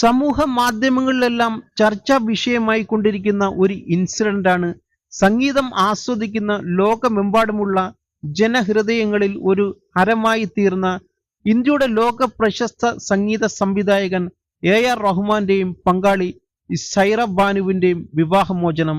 സമൂഹ മാധ്യമങ്ങളിലെല്ലാം ചർച്ചാ വിഷയമായി കൊണ്ടിരിക്കുന്ന ഒരു ഇൻസിഡന്റ് ആണ് സംഗീതം ആസ്വദിക്കുന്ന ലോകമെമ്പാടുമുള്ള ജനഹൃദയങ്ങളിൽ ഒരു ഹരമായി തീർന്ന ഇന്ത്യയുടെ ലോക പ്രശസ്ത സംഗീത സംവിധായകൻ എ ആർ റഹ്മാന്റെയും പങ്കാളി സൈറ ബാനുവിന്റെയും വിവാഹമോചനം.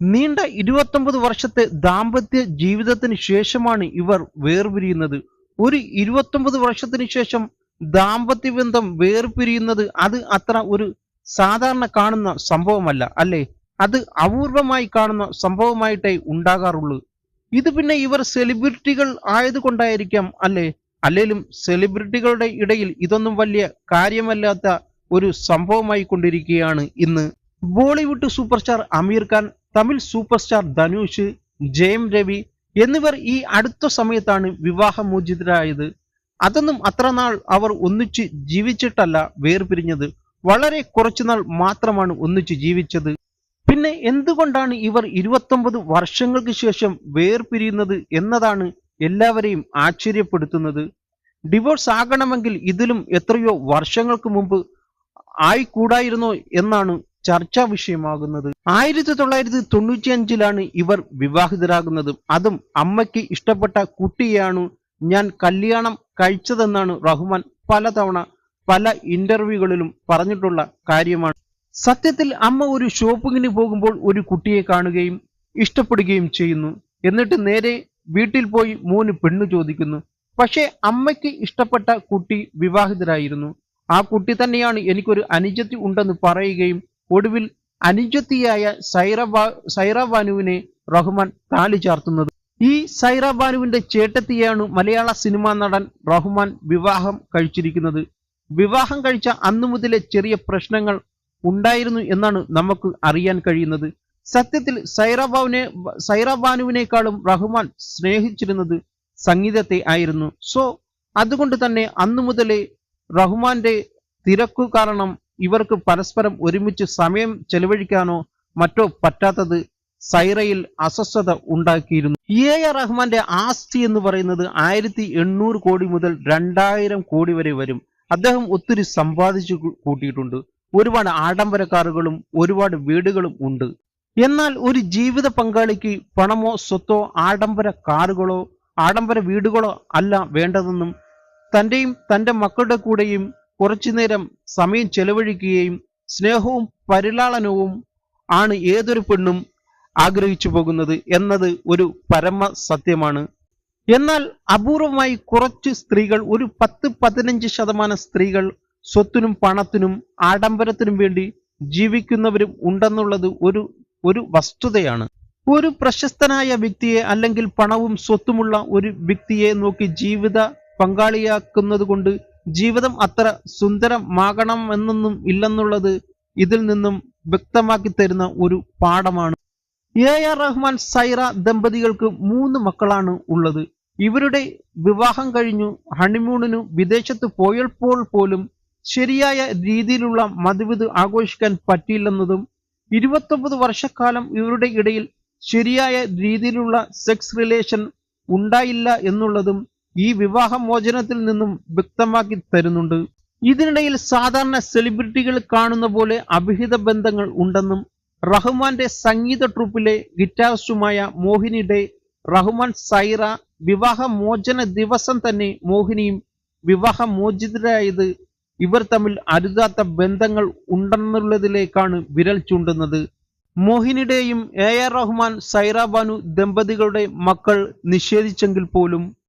നീണ്ട ഇരുപത്തൊമ്പത് വർഷത്തെ ദാമ്പത്യ ജീവിതത്തിന് ശേഷമാണ് ഇവർ വേർപിരിയുന്നത്. ഒരു ഇരുപത്തൊമ്പത് വർഷത്തിന് ശേഷം ദാമ്പത്യ ബന്ധം വേർപിരിയുന്നത് അത് അത്ര ഒരു സാധാരണ കാണുന്ന സംഭവമല്ല അല്ലേ? അത് അപൂർവമായി കാണുന്ന സംഭവമായിട്ടേ ഉണ്ടാകാറുള്ളൂ. ഇത് പിന്നെ ഇവർ സെലിബ്രിറ്റികൾ ആയതുകൊണ്ടായിരിക്കാം അല്ലേ? അല്ലെങ്കിലും സെലിബ്രിറ്റികളുടെ ഇടയിൽ ഇതൊന്നും വലിയ കാര്യമല്ലാത്ത ഒരു സംഭവമായി കൊണ്ടിരിക്കുകയാണ് ഇന്ന്. Bollywood super star Aamir Khan Tamil super star Dhanush Jayam Ravi എന്നിവർ ഈ അടുത്ത സമയത്താണ് വിവാഹമോചിതരായത്. അതൊന്നും അത്ര നാൾ അവർ ഒന്നിച്ച് ജീവിച്ചിട്ടല്ല വേർപിരിഞ്ഞത്. വളരെ കുറച്ചുനാൾ മാത്രമാണ് ഒന്നിച്ച് ജീവിച്ചത്. പിന്നെ എന്തുകൊണ്ടാണ് ഇവർ ഇരുപത്തൊമ്പത് വർഷങ്ങൾക്ക് ശേഷം വേർപിരിയുന്നത് എന്നതാണ് എല്ലാവരെയും ആശ്ചര്യപ്പെടുത്തുന്നത്. ഡിവോഴ്സ് ആകണമെങ്കിൽ ഇതിലും എത്രയോ വർഷങ്ങൾക്ക് മുമ്പ് ആയിക്കൂടായിരുന്നോ എന്നാണ് ചർച്ചാ വിഷയമാകുന്നത്. ആയിരത്തി തൊള്ളായിരത്തി തൊണ്ണൂറ്റി അഞ്ചിലാണ് ഇവർ വിവാഹിതരാകുന്നത്. അതും അമ്മയ്ക്ക് ഇഷ്ടപ്പെട്ട കുട്ടിയെയാണ് ഞാൻ കല്യാണം കഴിച്ചതെന്നാണ് റഹ്മാൻ പലതവണ പല ഇന്റർവ്യൂകളിലും പറഞ്ഞിട്ടുള്ള കാര്യമാണ്. സത്യത്തിൽ അമ്മ ഒരു ഷോപ്പിങ്ങിന് പോകുമ്പോൾ ഒരു കുട്ടിയെ കാണുകയും ഇഷ്ടപ്പെടുകയും ചെയ്യുന്നു. എന്നിട്ട് നേരെ വീട്ടിൽ പോയി മൂന്ന് പെണ്ണു ചോദിക്കുന്നു. പക്ഷേ അമ്മയ്ക്ക് ഇഷ്ടപ്പെട്ട കുട്ടി വിവാഹിതരായിരുന്നു. ആ കുട്ടി തന്നെയാണ് എനിക്കൊരു അനുജത്തി ഉണ്ടെന്ന് പറയുകയും ഒടുവിൽ അനുജത്തിയായ സൈറ സൈറബാനുവിനെ സൈറ ബാനുവിനെ റഹ്മാൻ താലി ചാർത്തുന്നത്. ഈ സൈറ ബാനുവിന്റെ ചേട്ടത്തിയാണ് മലയാള സിനിമാ നടൻ റഹ്മാൻ വിവാഹം കഴിച്ചിരിക്കുന്നത്. വിവാഹം കഴിച്ച അന്നു മുതലേ ചെറിയ പ്രശ്നങ്ങൾ ഉണ്ടായിരുന്നു എന്നാണ് നമുക്ക് അറിയാൻ കഴിയുന്നത്. സത്യത്തിൽ സൈറബാവിനെ സൈറബാനുവിനേക്കാളും റഹ്മാൻ സ്നേഹിച്ചിരുന്നത് സംഗീതത്തെ ആയിരുന്നു. സോ അതുകൊണ്ട് തന്നെ അന്നു മുതലേ റഹ്മാന്റെ തിരക്കു കാരണം ഇവർക്ക് പരസ്പരം ഒരുമിച്ച് സമയം ചെലവഴിക്കാനോ മറ്റോ പറ്റാത്തത് സൈറയിൽ അസ്വസ്ഥത ഉണ്ടാക്കിയിരുന്നു. എ ആർ റഹ്മാന്റെ ആസ്തി എന്ന് പറയുന്നത് ആയിരത്തി എണ്ണൂറ് കോടി മുതൽ രണ്ടായിരം കോടി വരെ വരും. അദ്ദേഹം ഒത്തിരി സമ്പാദിച്ചു കൂട്ടിയിട്ടുണ്ട്. ഒരുപാട് ആഡംബര കാറുകളും ഒരുപാട് വീടുകളും ഉണ്ട്. എന്നാൽ ഒരു ജീവിത പങ്കാളിക്ക് പണമോ സ്വത്തോ ആഡംബര കാറുകളോ ആഡംബര വീടുകളോ അല്ല വേണ്ടതെന്നും തന്റെയും തന്റെ മക്കളുടെ കൂടെയും കുറച്ചുനേരം സമയം ചെലവഴിക്കുകയും സ്നേഹവും പരിലാളനവും ആണ് ഏതൊരു പെണ്ണും ആഗ്രഹിച്ചു പോകുന്നത് എന്നത് ഒരു പരമ സത്യമാണ്. എന്നാൽ അപൂർവമായി കുറച്ച് സ്ത്രീകൾ ഒരു പത്ത് പതിനഞ്ച് ശതമാനം സ്ത്രീകൾ സ്വത്തിനും പണത്തിനും ആഡംബരത്തിനും വേണ്ടി ജീവിക്കുന്നവരും ഉണ്ടെന്നുള്ളത് ഒരു ഒരു വസ്തുതയാണ്. ഒരു പ്രശസ്തനായ വ്യക്തിയെ അല്ലെങ്കിൽ പണവും സ്വത്തുമുള്ള ഒരു വ്യക്തിയെ നോക്കി ജീവിത പങ്കാളിയാക്കുന്നത് കൊണ്ട് ജീവിതം അത്ര സുന്ദരമാകണമെന്നൊന്നും ഇല്ലെന്നുള്ളത് ഇതിൽ നിന്നും വ്യക്തമാക്കി തരുന്ന ഒരു പാഠമാണ്. എ ആർ റഹ്മാൻ സൈറ ദമ്പതികൾക്ക് മൂന്ന് മക്കളാണ് ഉള്ളത്. ഇവരുടെ വിവാഹം കഴിഞ്ഞു ഹണിമൂണിനു വിദേശത്ത് പോയപ്പോൾ പോലും ശരിയായ രീതിയിലുള്ള മതിവിത് ആഘോഷിക്കാൻ പറ്റിയില്ലെന്നതും ഇരുപത്തൊമ്പത് വർഷക്കാലം ഇവരുടെ ഇടയിൽ ശരിയായ രീതിയിലുള്ള സെക്സ് റിലേഷൻ ഉണ്ടായില്ല എന്നുള്ളതും ഈ വിവാഹമോചനത്തിൽ നിന്നും വ്യക്തമാക്കി തരുന്നുണ്ട്. ഇതിനിടയിൽ സാധാരണ സെലിബ്രിറ്റികൾ കാണുന്ന പോലെ അഭിഹിത ബന്ധങ്ങൾ ഉണ്ടെന്നും റഹ്മാന്റെ സംഗീത ട്രൂപ്പിലെ ഗിറ്റാറിസ്റ്റുമായ മോഹിനി ഡേ റഹ്മാൻ സൈറ വിവാഹമോചന ദിവസം തന്നെ മോഹിനിയും വിവാഹമോചിതരായത് ഇവർ തമ്മിൽ അരുതാത്ത ബന്ധങ്ങൾ ഉണ്ടെന്നുള്ളതിലേക്കാണ് വിരൽ ചൂണ്ടുന്നത്. മോഹിനിയുടെയും എ ആർ റഹ്മാൻ സൈറ ബാനു ദമ്പതികളുടെ മക്കൾ നിഷേധിച്ചെങ്കിൽ പോലും